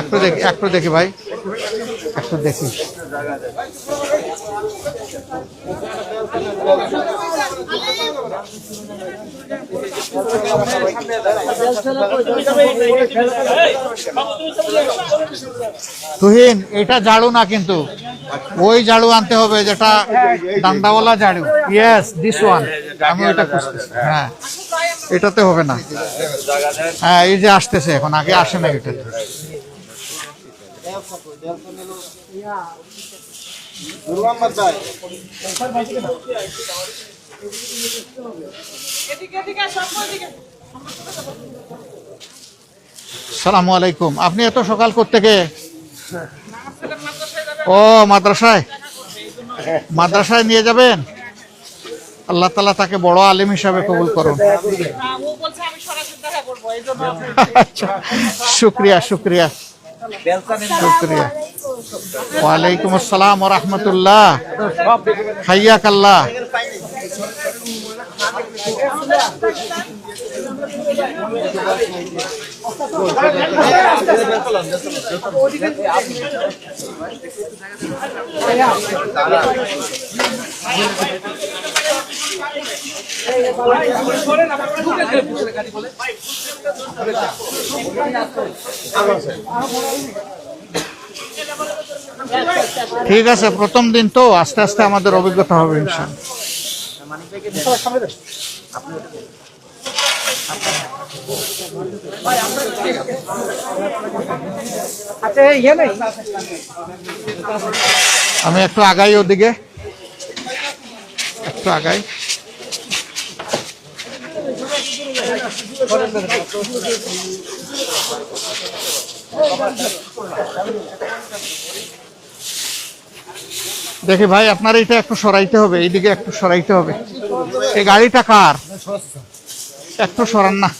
একটু দেখি একটু দেখি ভাই একটু দেখি। তুহিন এটা ঝাড়ু না কিন্তু। ওই ঝাড়ু আনতে হবে যেটা ডান্ডাওয়ালা ঝাড়ু। ইয়েস দিস ওয়ান আমি ওইটা খুঁজতেছি। হ্যাঁ। এটাতে হবে না। হ্যাঁ এই যে আসতেছে এখন, আগে আসে না এটা। সালাম আলাইকুম। আপনি এত সকাল থেকে ও, মাদ্রাসায়? মাদ্রাসায় নিয়ে যাবেন? আল্লাহ তালা তাকে বড় আলিম হিসাবে কবুল করুন। আচ্ছা শুক্রিয়া শুক্রিয়া। শুক্রিয়া। ওয়ালাইকুম আসসালাম রহমতুল্লাহ। হাইয়াক আল্লাহ। ঠিক আছে, প্রথম দিন তো আস্তে আস্তে আমাদের অভিজ্ঞতা হবে আমি একটু আগাই ওদিকে। একটু আগাই। দেখি ভাই, আপনার এইটা একটু সরাইতে হবে, এইদিকে একটু সরাইতে হবে। এই গাড়িটা কার? একটু সরান না।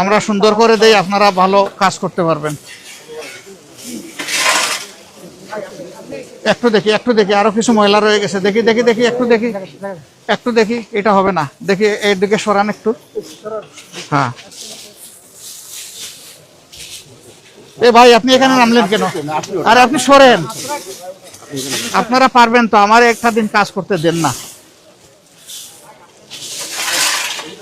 আমরা সুন্দর করে দেই, আপনারা ভালো কাজ করতে পারবেন। একটু দেখি একটু দেখি, আরও কিছু ময়লা রয়ে গেছে। দেখি দেখি দেখি, একটু দেখি। একটু দেখি, এটা হবে না। দেখি এর দিকে সরান একটু। হ্যাঁ। এ ভাই, আপনি এখানে নামলেন কেন? আর, আপনি সরেন। আপনারা পারবেন তো, আমার একটা দিন কাজ করতে দেন না।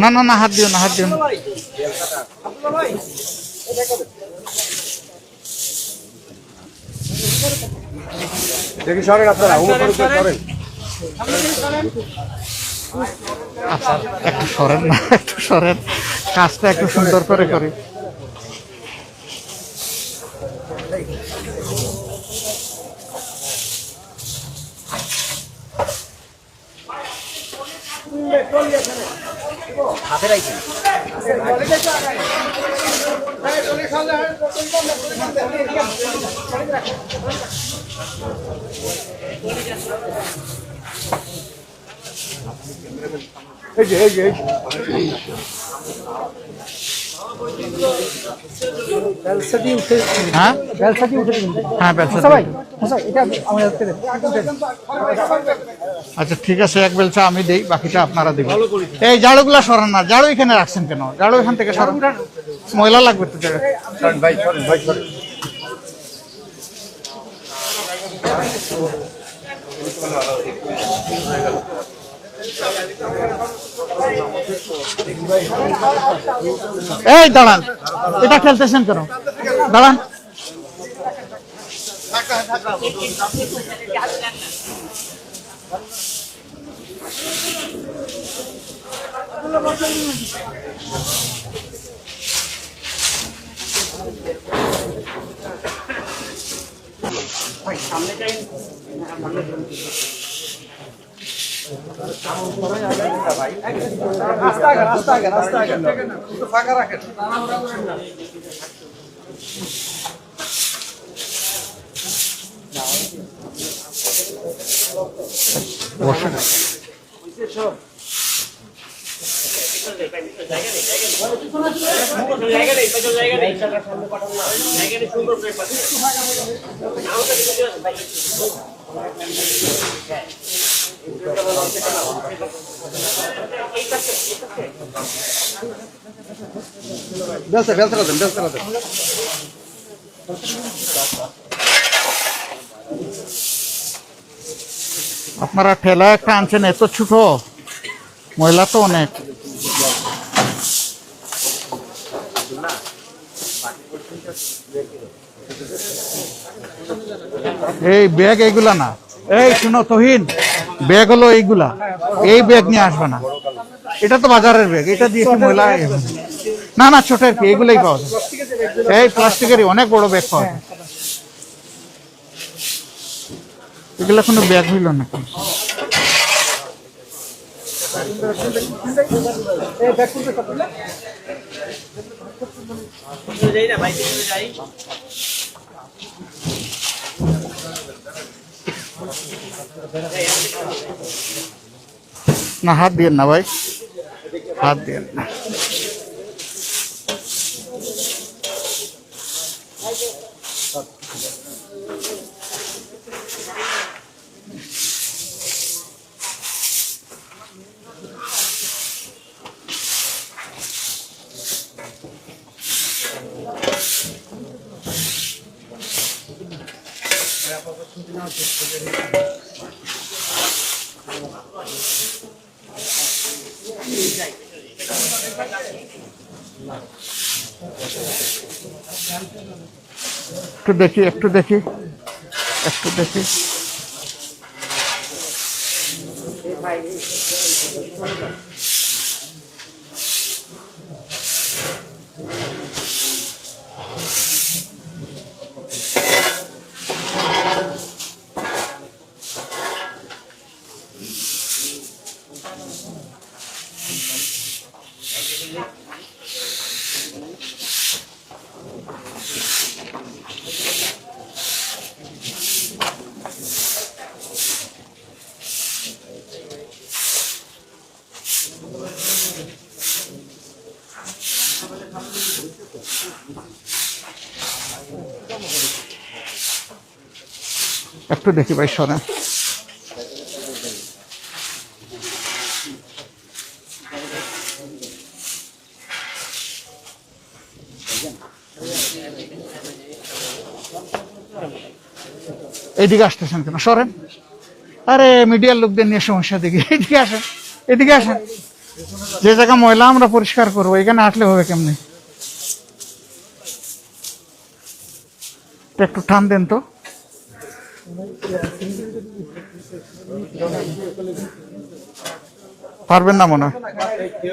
না না না হাত দিও না হাত দিও না। দেখি সরেন আপনারা আচ্ছা একটু সরেন না একটু সরেন। কাজটা একটু সুন্দর করে করি। এই যে এই যে এই যে। বেলসাটি উঠে হ্যাঁ? উঠে হ্যাঁ ব্যবসা ভাই আচ্ছা এটা আমার হাতে দেন আচ্ছা ঠিক আছে এক বেলচা আমি দেই বাকিটা আপনারা দেবেন। এই ঝাড়ুগুলা সরান না ঝাড়ু এখানে রাখছেন কেন? ঝাড়ু এখান থেকে সরান। ময়লা লাগবে তো। ভাই সরেন ভাই সরেন। এই দাঁড়ান। এটা খেলতেছেন কেন? দাঁড়ান। রাস্তা রাস্তা আগে রাস্তা ফাঁকা রাখেন বসেন বেলসা বেলসা দেন বেলসা দেন। আপনারা ঠেলা একটা আনছেন এত ছোট। ময়লা তো অনেক। এই ব্যাগ এইগুলা না। এই শুনো তহিন, ব্যাগ হলো এইগুলা। এই ব্যাগ নিয়ে আসবে না। এটা তো বাজারের ব্যাগ, এটা দিয়ে কি ময়লা না না ছোট আর কি এগুলাই পাওয়া যায়। এই প্লাস্টিকেরই, অনেক বড় ব্যাগ পাওয়া যায়। এগুলা কোনো ব্যাগ হইল না এই ব্যাগ খুলতে সব খুলে। না, হাত দিয়ে না ভাই হাত দিয়ে না একটু দেখি একটু দেখি একটু দেখি। একটু দেখি ভাই সরেন এইদিকে আসতেছেন কেন? সরেন। আরে, মিডিয়ার লোকদের নিয়ে সমস্যা দেখি এদিকে আসেন এদিকে আসেন। যে জায়গা ময়লা আমরা পরিষ্কার করব, এখানে আসলে হবে কেমনি? একটু টান দেন তো। পারবেন না মনে হয়।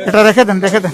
এটা রেখে দেন রেখে দেন।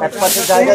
এক পাশে জায়গা